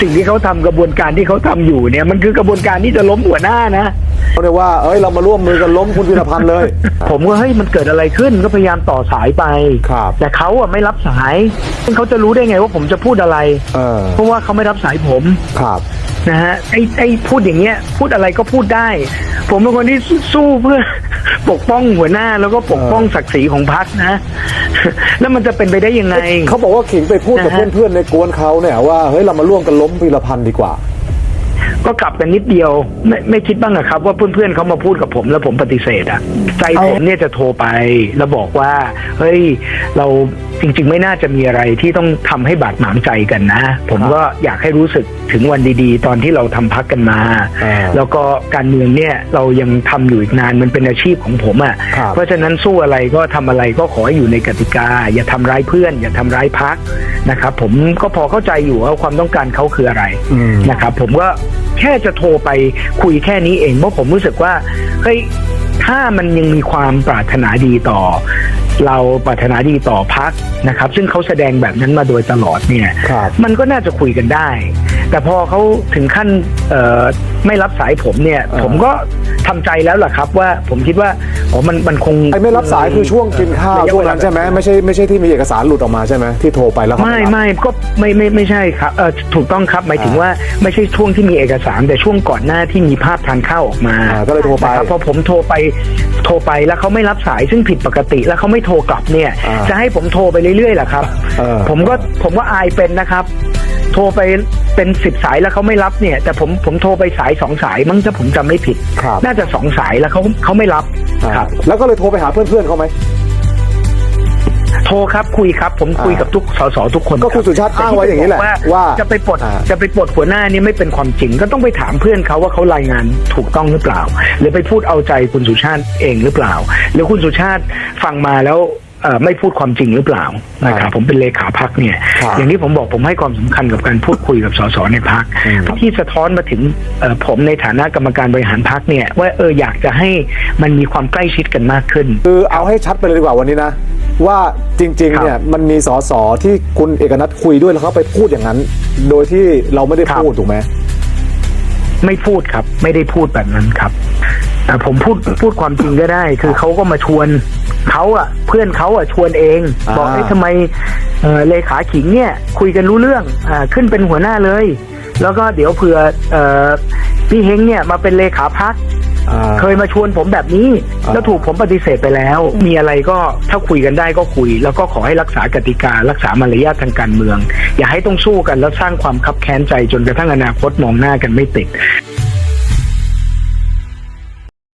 สิ่งที่เขาทำกระบวนการที่เขาทำอยู่เนี่ยมันคือกระบวนการที่จะล้มหัวหน้านะเขาเรียกว่าเอ้ยเรามาร่วมมือกันล้มคุณพิรพันธ์เลย ผมก็เฮ้ยมันเกิดอะไรขึ้นก็พยายามต่อสายไปครับแต่เขาอะไม่รับสายซึ่งเขาจะรู้ได้ไงว่าผมจะพูดอะไรเออเพราะว่าเขาไม่รับสายผมครับนะฮะไอ้ไอ้พูดอย่างเงี้ย พูดอะไรก็พูดได้ ผมเป็นคนที่สู้เพื่อ ปกป้องหัวหน้าแล้วก็ปกป้องศักดิ์ศรีของพรรคนะ แล้วมันจะเป็นไปได้ยังไง เขาบอกว่าขิงไปพูดกับนะฮะเพื่อนๆในกวนเขาเนี่ยว่าเฮ้ยเรามาร่วมกันล้มพิรพันธ์ดีกว่า ก็กลับกันนิดเดียว ไม่ไม่คิดบ้างอะครับ ว่าเพื่อนๆเขามาพูดกับผม แล้วผมปฏิเสธอะใจผมเนี่ยจะโทรไปแล้วบอกว่า เฮ้ยเรา จริง ๆ ไม่น่าจะมีอะไรที่ต้องทำให้บาดหมางใจกันนะ ผมก็อยากให้รู้สึกถึงวันดีๆ ตอนที่เราทำพักกันมาอ่าแล้วก็การเมืองเนี่ยเรายังทำอยู่อีกนานมันเป็นอาชีพของผมอะครับเพราะฉะนั้นสู้อะไรก็ทำอะไรก็ขอให้อยู่ในกติกา อย่าทำร้ายเพื่อน อย่าทำร้ายพักนะครับผมก็พอเข้าใจอยู่ว่าความต้องการเขาคืออะไรอืมนะครับผมก็แค่จะโทรไปคุยแค่นี้เองเพราะผมรู้สึกว่าเฮ้ยถ้ามันยังมีความปรารถนาดีต่อ เราปรารถนาดีต่อพักนะครับ ซึ่งเขาแสดงแบบนั้นมาโดยตลอดเนี่ยครับมันก็น่าจะคุยกันได้ แต่พอเขาถึงขั้นเอ่อไม่รับสายผมเนี่ยอ่าผมก็ทำใจแล้วล่ะครับ ว่าผมคิดว่าอ๋อมันมันคงไอ้ไม่รับสายคือช่วงกินข้าวระยะช่วงเานั้นใช่ไหมไม่ใช่ไม่ใช่ที่มีเอกสารหลุดออกมาใช่ไหมที่โทรไปแล้วเขาไม่รับไม่ก็ไม่ไม่ไม่ใช่ครับเออถูกต้องครับหมายถึงอ่าว่าไม่ใช่ช่วงที่มีเอกสาร แต่ช่วงก่อนหน้าที่มีภาพทานข้าวออกมาอ่าก็เลยโทรไปนะครับพอผมโทรไปโทรไปแล้วเขาไม่รับสายซึ่งผิดปกติ แล้วเขาไม่โทรกลับเนี่ยอ่าจะให้ผมโทรไปเรื่อยๆเหรอครับเออผมก็ผมก็อายเป็นนะครับโทรไปเป็นสิบสายแล้วเขาไม่รับเนี่ย แต่ผมผมโทรไปสายสองสายมั้งถ้าผมจำไม่ผิด ครับ น่าจะสองสายแล้วเขาเขาไม่รับอ่าครับ แล้วก็เลยโทรไปหาเพื่อนๆเขาไหมโทรครับคุยครับ ผมคุยอ่ากับทุกสสทุกคนก็คุณรับสุชาติอ้างไว้อย่างนี้แหละแต่ที่ว่าจะไปปลดอ่าจะไปปลดหัวหน้านี่ไม่เป็นความจริง ก็ต้องไปถามเพื่อนเขาว่าเขารายงานถูกต้องหรือเปล่า หรือไปพูดเอาใจคุณสุชาติเองหรือเปล่า หรือคุณสุชาติฟังมาแล้วเอ่อ ไม่พูดความจริงหรือเปล่านะครับผมเป็นเลขาพักเนี่ยครับอย่างที่ผมบอกผมให้ความสำคัญกับการพูดคุยกับสสในพักอืมที่สะท้อนมาถึงเอ่อผมในฐานะกรรมการบริหารพักเนี่ย ว่าเอออยากจะให้มันมีความใกล้ชิดกันมากขึ้นคือเอาให้ชัดไปเลยดีกว่าวันนี้นะ ว่าจริงๆเนี่ยมันมีสสที่คุณเอกนัทคุยด้วยแล้วเขาไปพูดอย่างนั้น โดยที่เราไม่ได้ครับพูดถูกไหมไม่พูดครับ ไม่ได้พูดแบบนั้นครับแต่ผมพูดพูดความจริงก็ได้ คือเขาก็มาชวน เขาอะเพื่อนเขาอะชวนเองอ่าบอกไอ้ยทำไมเอ่อเลขาขิงเนี่ยคุยกันรู้เรื่องอ่าขึ้นเป็นหัวหน้าเลย แล้วก็เดี๋ยวเผื่อเอ่อพี่เฮงเนี่ยมาเป็นเลขาพักอ่าเคยมาชวนผมแบบนี้อ่าแล้วถูกผมปฏิเสธไปแล้ว มีอะไรก็ถ้าคุยกันได้ก็คุย แล้วก็ขอให้รักษากติการักษามารยาททางการเมือง อย่าให้ต้องสู้กันแล้วสร้างความคับแค้นใจจนกระทั่งอนาคตมองหน้ากันไม่ติด